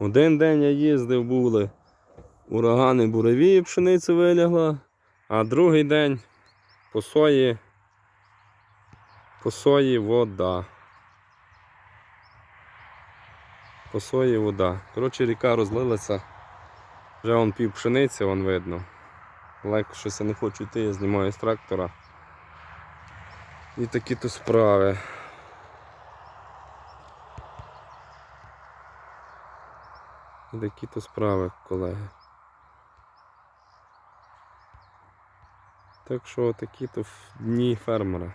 Один день я їздив, були урагани буревії, пшениця вилягла, а другий день по сої, по сої вода. По сої вода. Коротше, ріка розлилася. Вже вон пів пшениці, вон видно. Легко щось я не хочу йти, я знімаю з трактора. І такі то справи. І такі то справи, колеги. Так що такі то дні фермера.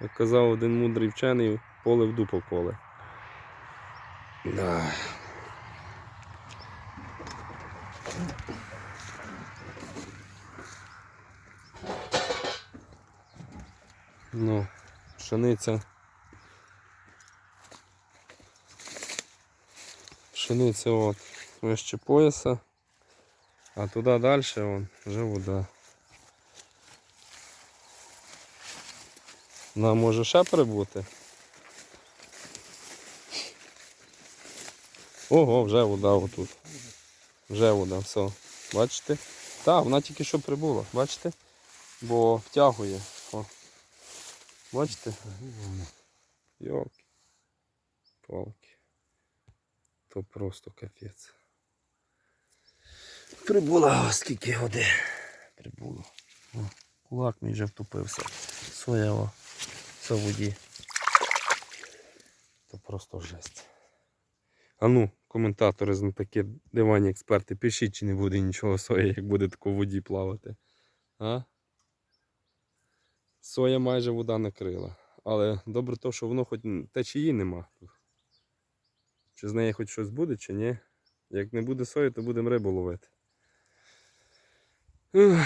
Як казав один мудрий вчений, поле в дупо коле. Да. Ну, пшениця. Пшениця от вище пояса, а туди далі вон, вже вода. Вона може ще прибути. Ого, вже вода отут. Вже вода, все. Бачите? Так, вона тільки що прибула, бачите? Бо втягує. О. Бачите? Йолки. Палки. То просто капець. Прибула скільки води. Прибуло. О, кулак мій вже втупився. Все в воді. То просто жесть. А ну, коментатори з такі дивані експерти, пишіть, чи не буде нічого сої, як буде тако в воді плавати. А? Соя майже вода накрила. Але добре то, що воно хоч течії нема. Чи з неї хоч щось буде, чи ні. Як не буде сої, то будемо рибу ловити. Ух.